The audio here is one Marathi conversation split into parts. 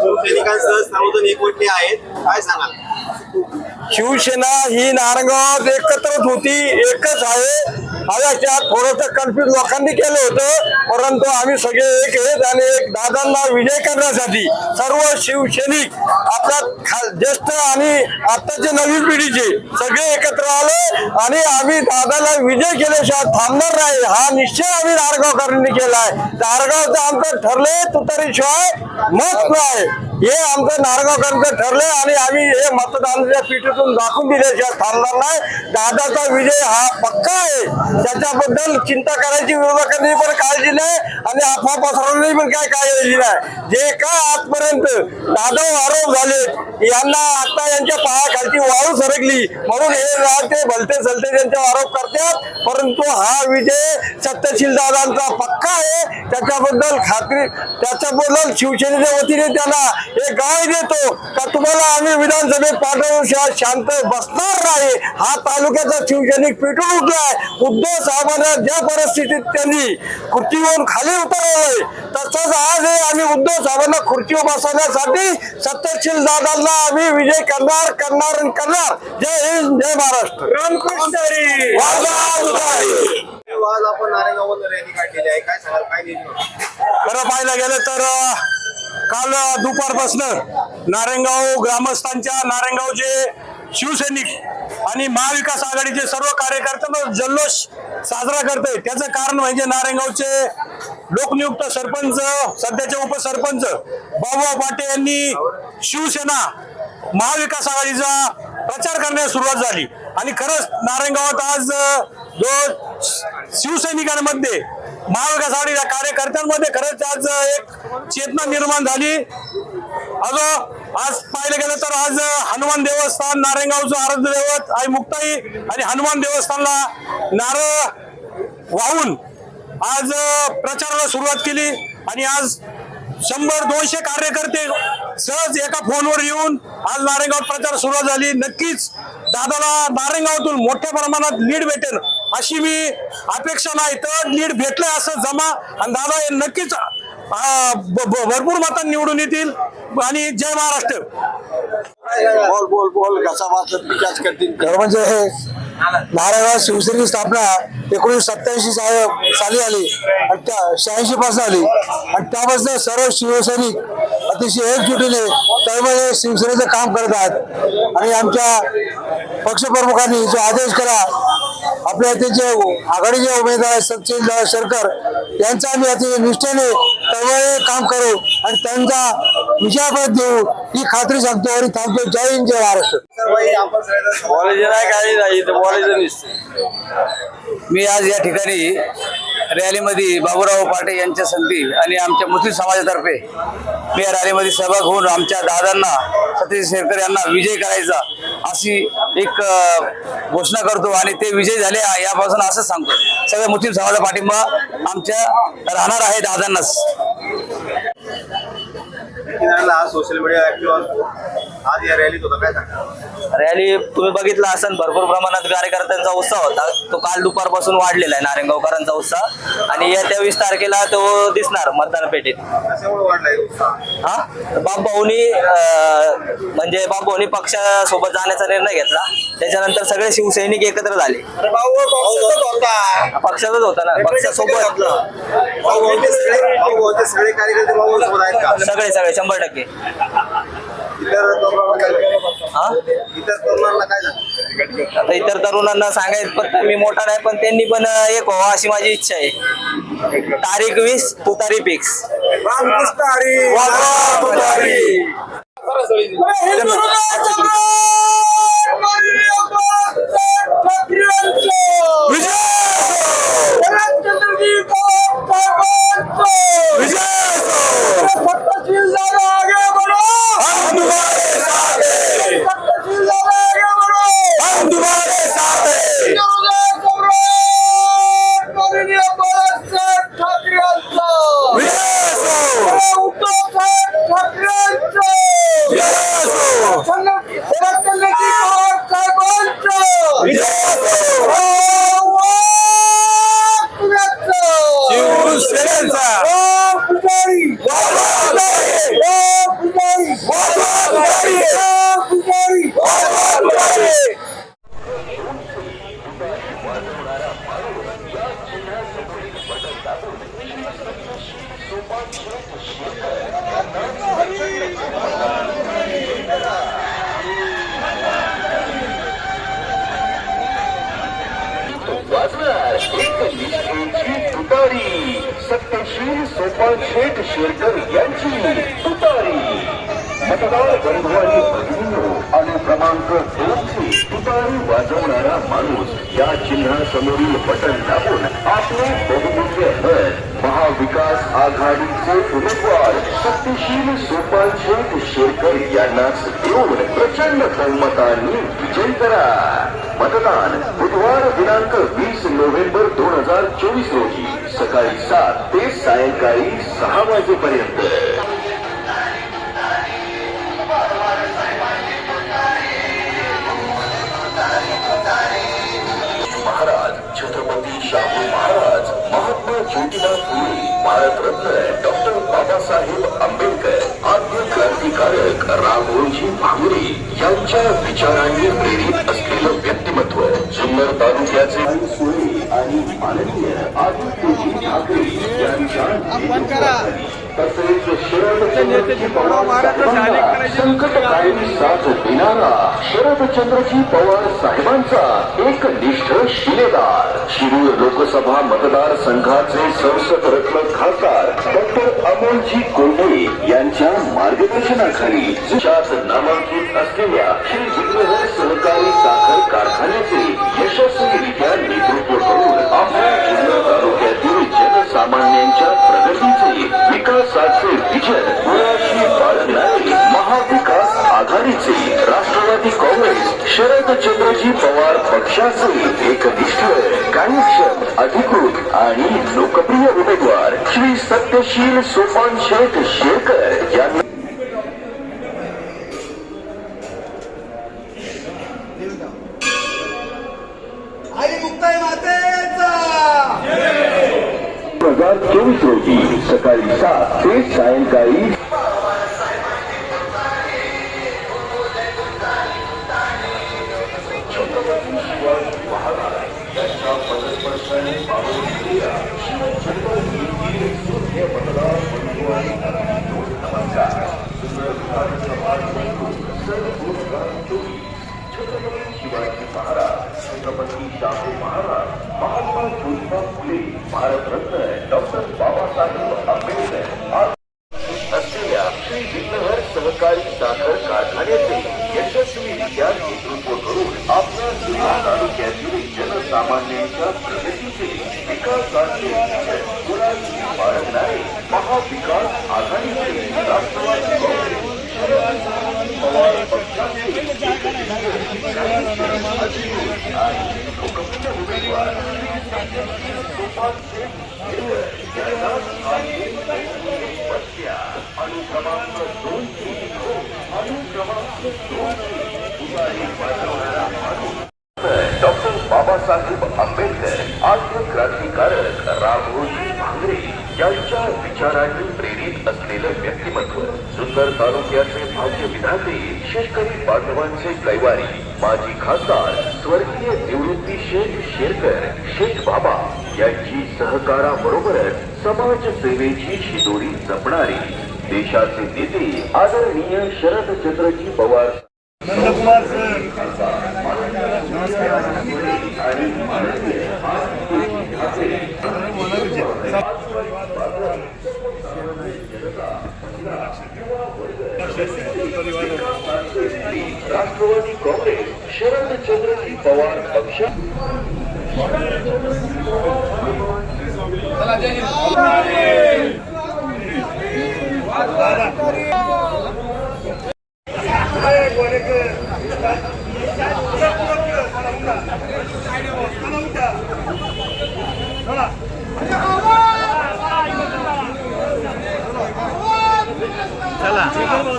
शिवसैनिकांसह सर्वजण एकवटले आहेत. काय सांगाल? शिवसेना ही नारंगावात एकत्रच होती एकच आहे. हव्याच्या थोडस कन्फ्युज लोकांनी केलं होतं परंतु आम्ही सगळे एक आहेत आणि एक दादांना विजय करण्यासाठी सर्व शिवसैनिक आपल्या ज्येष्ठ आणि आताचे नवीन पिढीचे सगळे एकत्र आले आणि आम्ही दादाला विजय केल्याशिवाय थांबणार नाही. हा निश्चय आम्ही नारगावकरांनी आहे धारगावचं आमचं ठरलंय तुतारीशिवाय मत नाही. हे आमचं नारगावकरांचं ठरलंय आणि आम्ही हे मतदानाच्या पीठातून दाखवून दिल्याशिवाय थांबणार नाही दादाचा विजय हा पक्का आहे. त्याच्याबद्दल चिंता करायची विरोधकांनी पण काळजी नाही आणि अफवा पसरवली पण काय काळजी नाही. जे काय आजपर्यंत दादा आरोप झाले यांना आता यांच्या पायाखालची वाळू सरकली. म्हणून हे राहते भलते सलते त्यांच्यावर आरोप करतात. परंतु हा विजय सत्यशील दादांचा पक्का आहे. त्याच्याबद्दल खात्री त्याच्याबद्दल शिवसेनेच्या वतीने त्याला हे गाय देतो का तुम्हाला आम्ही विधानसभेत पाठवल्याशिवाय शांत बसणार नाही? हा तालुक्याचा शिवसैनिक पेटून उठलाय. उद्धव साहेबांना ज्या परिस्थितीत त्यांनी खुर्चीवरून खाली उतरवलंय तसंच आज हे आम्ही उद्धव साहेबांना खुर्चीवर बसवण्यासाठी सत्यशील दादांना आम्ही विजय करणार करणार आणि करणार. जय हिंद जय महाराष्ट्र. रामकृष्ण. आज आपण नारायणगावमध्ये रॅली काढलेली आहे. काय सांगाल काय? खरं पाहायला गेलं तर काल दुपारपासनं नारायणगाव ग्रामस्थांच्या नारायणगावचे शिवसैनिक आणि महाविकास आघाडीचे सर्व कार्यकर्त्यांना जल्लोष साजरा करतोय. त्याचं कारण म्हणजे नारायणगावचे लोकनियुक्त सरपंच सध्याचे उपसरपंच बाबुराव पाटे यांनी शिवसेना महाविकास आघाडीचा प्रचार करण्यास सुरुवात झाली. आणि खरंच नारायणगावात आज जो शिवसैनिकांमध्ये महाविकास आघाडीच्या कार्यकर्त्यांमध्ये खरंच आज एक चेतना निर्माण झाली. अगं आज पाहिलं गेलं तर आज हनुमान देवस्थान नारायणगावचं आराध्य दैवत आई मुक्ताई आणि हनुमान देवस्थानला नारळ वाहून आज प्रचाराला सुरुवात केली आणि आज शंभर दोनशे कार्यकर्ते सहज एका फोनवर येऊन आज नारायणगाव प्रचार सुरुवात झाली. नक्कीच दादाला नारायणगावातून मोठ्या प्रमाणात लीड भेटेल अशी मी अपेक्षा नाही. तर लीड भेटलंय असं जमा. आणि दादा हे नक्कीच भरपूर मतांनी निवडून येतील. आणि जय महाराष्ट्र. बोल बोल बोल. कसा विकास करतील. खरं म्हणजे हे नारायणगाव शिवसेनेची स्थापना एकोणीसशे सत्याऐंशी साली झाली आणि त्या शहाऐंशी पासून आली. आणि त्यापासून सर्व शिवसैनिक अतिशय एकजुटीने तळमळे शिवसेनेचं काम करत आहेत. आणि आमच्या पक्षप्रमुखांनी जो आदेश केला आपल्या त्यांचे आघाडीचे उमेदवार आहेत सचिन सरकार यांचा आम्ही अतिशय निष्ठेने तळमळे काम करू आणि त्यांचा विजयापद देऊ ही खात्री सांगतो आणि थांबतो. जय हिंद जय महाराष्ट्र. काही नाही मी आज या ठिकाणी रॅलीमध्ये बाबूराव पाटे यांच्या संधी आणि आमच्या मुस्लिम समाजातर्फे या रॅलीमध्ये सहभाग होऊन आमच्या दादांना सतीश शेरकर यांना विजय करायचा अशी एक घोषणा करतो आणि ते विजय झाले यापासून असं सांगतो. सगळ्या मुस्लिम समाजाचा पाठिंबा आमच्या राहणार आहे दादांनाच. सोशल मीडिया ऍक्टिव्ह आज या रॅलीत होता काय सांगा रॅली तुम्ही बघितला असेल भरपूर प्रमाणात कार्यकर्त्यांचा उत्साह होता. तो काल दुपारपासून वाढलेला आहे नारायणगावकरांचा उत्साह. आणि येत्या वीस तारखेला तो दिसणार मतदान उत्साह हा? बाबभाऊनी अं, म्हणजे बाबभाऊनी पक्षासोबत जाण्याचा निर्णय घेतला. त्याच्यानंतर सगळे शिवसैनिक एकत्र झाले. पक्षातच होता. ना पक्षासोबत. सगळे सगळे शंभर टक्के. इतर तरुणांना काय आता इतर तरुणांना सांगायचं पण मी मोठा नाही पण त्यांनी पण एक व्हावं अशी माझी इच्छा आहे. तारीख वीस तुतारी वाजवा तुतारी. शेठ शेरकर यांची तुतारी. मतदार बंधू आणि भगिनींनो आणि क्रमांक दोनची तुतारी वाजवणारा माणूस या चिन्हासमोरील बटन दाबून आपले बहुमूल्य मत महाविकास आघाडीचे उमेदवार सत्यशील सोपान शेठ शेरकर यांनाच देऊन प्रचंड बहुमतांनी विजय करा. मतदान बुधवार दिनांक वीस नोव्हेंबर दोन हजार चोवीस रोजी सकाळी सात ते सायंकाळी सहा वाजेपर्यंत. महाराज छत्रपती शाहू महाराज. ज्योतिबा फुले भारतरत्न डॉक्टर बाबासाहेब आंबेडकर आद्य क्रांतिकारक रामोजी भांगरे यांच्या विचारांनी प्रेरित असलेलं व्यक्तिमत्व जुन्नर तालुक्याचे सोयी आणि माननीय आदित्यजी ठाकरे यांच्या शरदचंद्रजी पवार पवार साहेबांचा एक निष्ठ शिलेदार शिरूर लोकसभा मतदार संघाचे संसद रत्न खासदार डॉक्टर अमोलजी कोल्हे यांच्या मार्गदर्शनाखाली जिल्ह्यात नामांकित असलेल्या श्री विग्रह सहकारी साखर कारखान्याचे यशस्वीरित्या नेतृत्व करून पक्षाचे एकनिष्ठ कार्यक्षम अधिकृत आणि लोकप्रिय उमेदवार श्री सत्यशील सोपान शेठ शेरकर यांना दोन हजार चोवीस रोजी सकाळी सात ते सायंकाळी शिवाजी महाराज छत्रपती शाहू डॉक्टर बाबासाहेब आंबेडकर आज असलेल्या श्री विघ्नहर सहकारी साखर कारखान्याचे यशस्वीरित्या नेतृत्व करून आपल्या जिल्हा तालुक्यातील जनसामान्यांच्या प्रगतीचे विकासाचे बाळगणारे महाविकास आघाडीचे राष्ट्रवादी काँग्रेस अनुक्रमांक दोन अनुक्रमांक दोन डॉक्टर बाबासाहेब आंबेडकर आद्य क्रांतिकारक रामोजी भांगरे यांच्या विचारांनी प्रेरित असलेलं व्यक्तिमत्व सुंदर तालुक्याचे भाग्य विधाते शेतकरी बांधवांचे कैवारी माजी खासदार स्वर्गीय निवृत्ती शेठ शेरकर शेठ बाबा यांची सहकाराबरोबरच समाज सेवेची शिदोरी जपणारी देशाचे नेते आदरणीय शरदचंद्रजी पवार नंदकुमार सर. राष्ट्रवादी काँग्रेस शरदचंद्रजी पवार पक्ष तांब्याला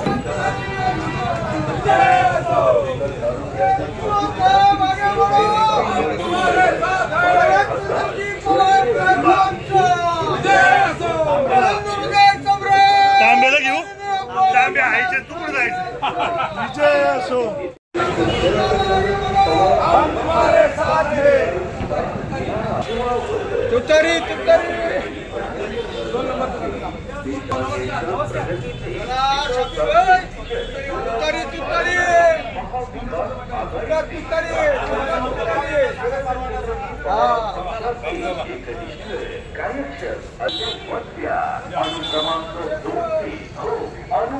जायचं विजय असो तुतारी तुतारी तुतारी तुतारी तुतारी कार्यक्षम असे मत द्या अनु